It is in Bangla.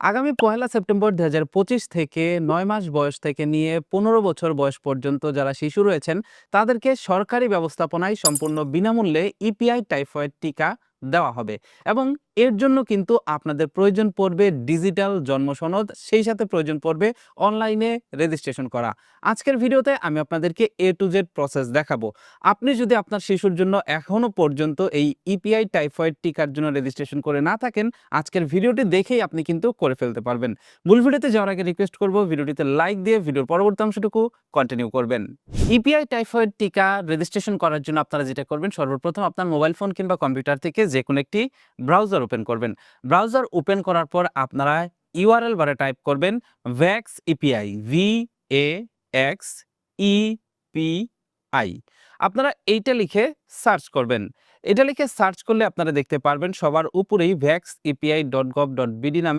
আগামী পয়লা সেপ্টেম্বর দু হাজার পঁচিশ থেকে নয় মাস বয়স থেকে নিয়ে পনেরো বছর বয়স পর্যন্ত যারা শিশু রয়েছেন, তাদেরকে সরকারি ব্যবস্থাপনায় সম্পূর্ণ বিনামূল্যে ইপিআই টাইফয়েড টিকা দেওয়া হবে এবং এর জন্য কিন্তু আপনাদের প্রয়োজন পড়বে ডিজিটাল জন্ম সনদ সেই সাথে প্রয়োজন পড়বে অনলাইনে রেজিস্ট্রেশন করা। আজকের ভিডিওতে আমি আপনাদেরকে এ টু জেড প্রসেস দেখাবো। আপনি যদি আপনার শিশুর জন্য এখনও পর্যন্ত এই ইপিআই টাইফয়েড টিকার জন্য রেজিস্ট্রেশন করে না থাকেন, আজকের ভিডিওটি দেখেই আপনি কিন্তু করে ফেলতে পারবেন। মূল ভিডিওতে যাওয়ার আগে রিকোয়েস্ট করব ভিডিওটিতে লাইক দিয়ে ভিডিওর পরবর্তী অংশটুকু কন্টিনিউ করবেন। ইপিআই টাইফয়েড টিকা রেজিস্ট্রেশন করার জন্য আপনারা যেটা করবেন, সর্বপ্রথম আপনার মোবাইল ফোন কিংবা কম্পিউটার থেকে যে কোনো একটি ব্রাউজার ওপেন করবেন। ব্রাউজার ওপেন করার পর আপনারা ইউআরএল বারে টাইপ করবেন vax EPI V A X E P I আপনারা এইটা লিখে সার্চ করবেন। এটা লিখে সার্চ করলে আপনারা দেখতে পারবেন সবার উপরেই vax EPI dot gov dot BD নামে